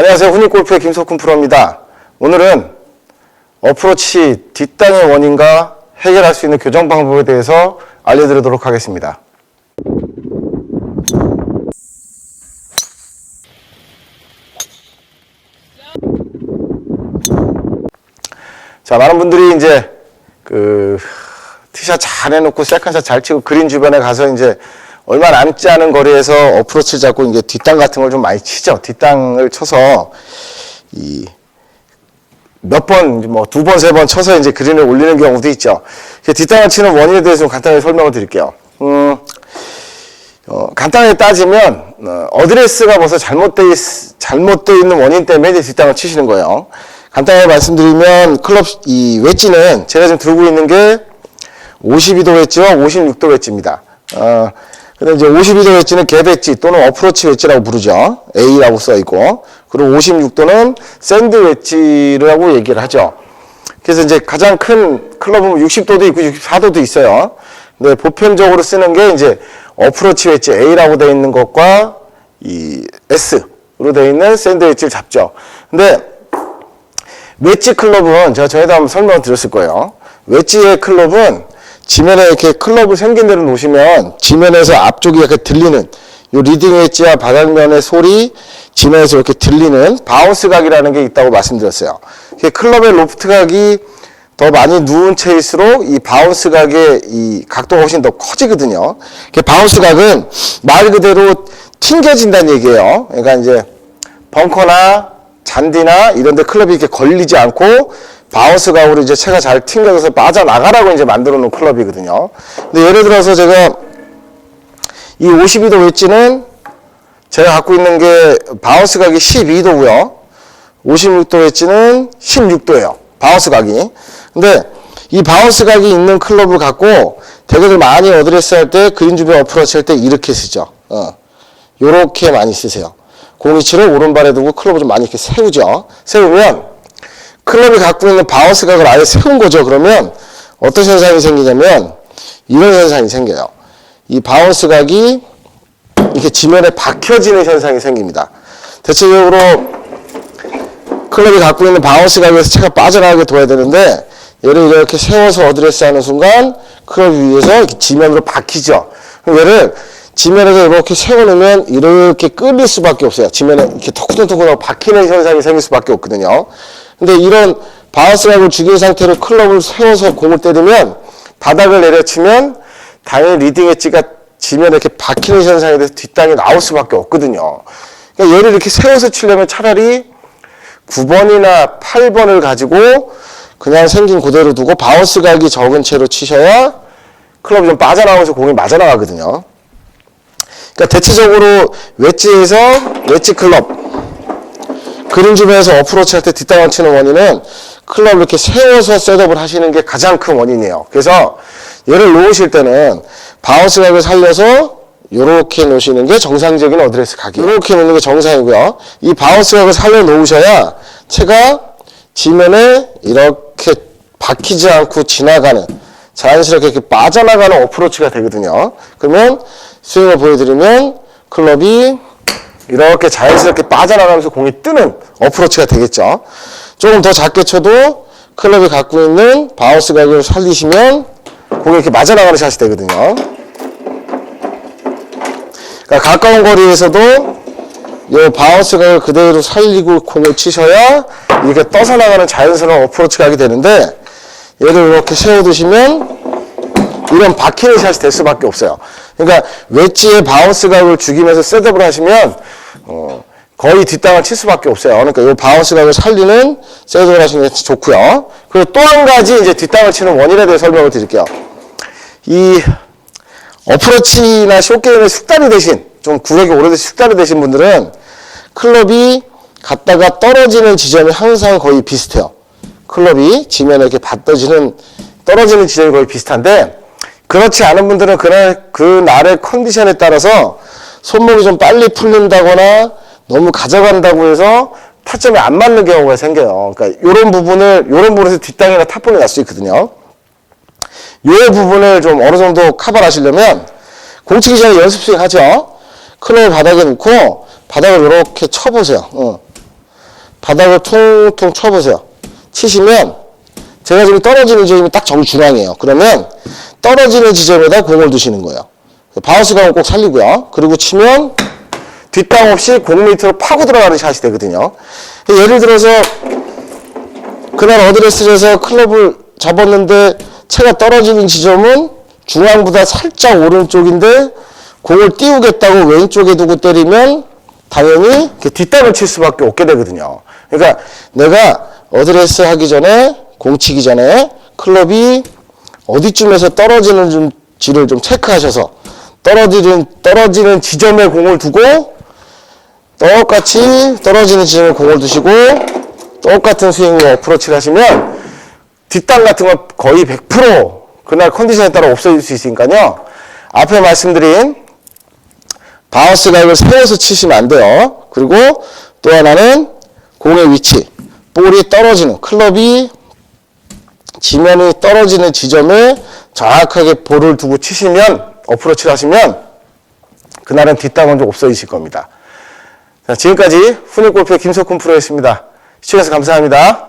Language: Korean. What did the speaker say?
안녕하세요. 훈익골프의 김석훈 프로입니다. 오늘은 어프로치 뒷땅의 원인과 해결할 수 있는 교정 방법에 대해서 알려드리도록 하겠습니다. 자, 많은 분들이 이제 그 티샷 잘 해놓고 세컨샷 잘 치고 그린 주변에 가서 이제 얼마 남지 않은 거리에서 어프로치 잡고 이제 뒷땅 같은 걸 좀 많이 치죠. 뒷땅을 쳐서 이 몇 번, 뭐 두 번, 세 번 쳐서 이제 그린을 올리는 경우도 있죠. 그 뒷땅을 치는 원인에 대해서 좀 간단히 설명을 드릴게요. 음, 어, 간단하게 따지면 어, 드레스가 벌써 잘못돼 있, 잘못돼 있는 원인 때문에 이제 뒷땅을 치시는 거예요. 간단하게 말씀드리면 클럽 이 웨지는 제가 지금 들고 있는 게 52도 웨지와 56도 웨지입니다. 어, 근데 이제 52도 웨지는 갭 웨지 또는 어프로치 웨지라고 부르죠. A라고 써 있고 그리고 56도는 샌드 웨지라고 얘기를 하죠. 그래서 이제 가장 큰 클럽은 60도도 있고 64도도 있어요. 근데 보편적으로 쓰는 게 이제 어프로치 웨지 A라고 되어 있는 것과 이 S로 되어 있는 샌드 웨지를 잡죠. 근데 웨지 클럽은 제가 전에도 한번 설명을 드렸을 거예요. 웨지의 클럽은 지면에 이렇게 클럽을 생긴 대로 놓으시면 지면에서 앞쪽이 이렇게 들리는 요 리딩 웨지와 바닥면의 소리 지면에서 이렇게 들리는 바운스 각이라는 게 있다고 말씀드렸어요. 클럽의 로프트 각이 더 많이 누운 채일수록 이 바운스 각의 이 각도가 훨씬 더 커지거든요. 그 바운스 각은 말 그대로 튕겨진다는 얘기예요. 그러니까 이제 벙커나 잔디나 이런 데 클럽이 이렇게 걸리지 않고 바운스 각으로 이제 채가 잘 튕겨져서 빠져나가라고 이제 만들어 놓은 클럽이거든요. 근데 예를 들어서 제가 이 52도 웨지는 제가 갖고 있는 게 바운스 각이 12도고요. 56도 웨지는 16도예요. 바운스 각이. 근데 이 바운스 각이 있는 클럽을 갖고 대개들 많이 어드레스 할 때 그린 주변 어프로치 할 때 이렇게 쓰죠. 어. 요렇게 많이 쓰세요. 공이 치를 오른발에 두고 클럽을 좀 많이 이렇게 세우죠. 세우면 클럽이 갖고 있는 바운스 각을 아예 세운 거죠. 그러면 어떤 현상이 생기냐면 이런 현상이 생겨요. 이 바운스 각이 이렇게 지면에 박혀지는 현상이 생깁니다. 대체적으로 클럽이 갖고 있는 바운스 각에서 채가 빠져나가게 둬야 되는데 얘를 이렇게 세워서 어드레스 하는 순간 클럽 위에서 지면으로 박히죠. 그럼 얘를 지면에서 이렇게 세워놓으면 이렇게 끌릴 수밖에 없어요. 지면에 이렇게 턱구덕턱구덕 박히는 현상이 생길 수밖에 없거든요. 근데 이런 바운스 각을 죽인 상태로 클럽을 세워서 공을 때리면 바닥을 내려치면 당연히 리딩 엣지가 지면에 이렇게 박히는 현상에 대해서 뒷땅이 나올 수밖에 없거든요. 그러니까 얘를 이렇게 세워서 치려면 차라리 9번이나 8번을 가지고 그냥 생긴 그대로 두고 바운스 각이 적은 채로 치셔야 클럽이 좀 빠져나오면서 공이 맞아 나가거든요. 그러니까 대체적으로 웨지에서 웨지 클럽 그린 주변에서 어프로치 할 때 뒷땅을 치는 원인은 클럽을 이렇게 세워서 셋업을 하시는 게 가장 큰 원인이에요. 그래서 얘를 놓으실 때는 바운스 각을 살려서 이렇게 놓으시는 게 정상적인 어드레스 각이에요. 이렇게 놓는 게 정상이고요. 이 바운스 각을 살려 놓으셔야 채가 지면에 이렇게 박히지 않고 지나가는 자연스럽게 이렇게 빠져나가는 어프로치가 되거든요. 그러면 스윙을 보여드리면 클럽이 이렇게 자연스럽게 빠져나가면서 공이 뜨는 어프로치가 되겠죠. 조금 더 작게 쳐도 클럽이 갖고 있는 바운스 각을 살리시면 공이 이렇게 맞아나가는 샷이 되거든요. 그러니까 가까운 거리에서도 이 바운스 각을 그대로 살리고 공을 치셔야 이렇게 떠서 나가는 자연스러운 어프로치 각이 되는데 얘를 이렇게 세워두시면 이런 박히는 샷이 될 수밖에 없어요. 그러니까 웨지의 바운스 각을 죽이면서 셋업을 하시면 어, 거의 뒷땅을 칠 수밖에 없어요. 그러니까 이 바운스 각을 살리는 셋업을 하시는 게 좋고요. 그리고 또 한 가지 이제 뒷땅을 치는 원인에 대해 설명을 드릴게요. 이 어프로치나 쇼게임의 숙달이 되신 좀 구력이 오래되신 숙달이 되신 분들은 클럽이 갔다가 떨어지는 지점이 항상 거의 비슷해요. 클럽이 지면에 이렇게 받쳐지는 떨어지는 지점이 거의 비슷한데 그렇지 않은 분들은 그날 그 날의 컨디션에 따라서 손목이 좀 빨리 풀린다거나 너무 가져간다고 해서 타점이 안 맞는 경우가 생겨요. 그러니까 이런 부분을 이런 부분에서 뒷땅이나 탑볼이 날 수 있거든요. 이 부분을 좀 어느 정도 커버를 하시려면 공 치기 전에 연습 스윙 하죠. 클럽을 바닥에 놓고 바닥을 이렇게 쳐보세요. 어. 바닥을 퉁퉁 쳐보세요. 치시면 제가 지금 떨어지는 지점이 딱 정중앙이에요. 그러면 떨어지는 지점에다 공을 두시는 거예요. 바운스 감은 꼭 살리고요. 그리고 치면 뒷땅 없이 공 밑으로 파고 들어가는 샷이 되거든요. 예를 들어서 그날 어드레스에서 클럽을 잡았는데 채가 떨어지는 지점은 중앙보다 살짝 오른쪽인데 공을 띄우겠다고 왼쪽에 두고 때리면 당연히 뒷땅을 칠 수밖에 없게 되거든요. 그러니까 내가 어드레스 하기 전에 공 치기 전에 클럽이 어디쯤에서 떨어지는지를 좀 체크하셔서 떨어지는 떨어지는 지점에 공을 두고 똑같이 떨어지는 지점에 공을 두시고 똑같은 스윙으로 어프로치를 하시면 뒷땅 같은 건 거의 100% 그날 컨디션에 따라 없어질 수 있으니까요. 앞에 말씀드린 바운스 각을 세워서 치시면 안 돼요. 그리고 또 하나는 공의 위치, 볼이 떨어지는 클럽이 지면이 떨어지는 지점에 정확하게 볼을 두고 치시면 어프로치를 하시면 그날은 뒷땅은 좀 없어지실 겁니다. 자, 지금까지 훈육골프의 김석훈 프로였습니다. 시청해주셔서 감사합니다.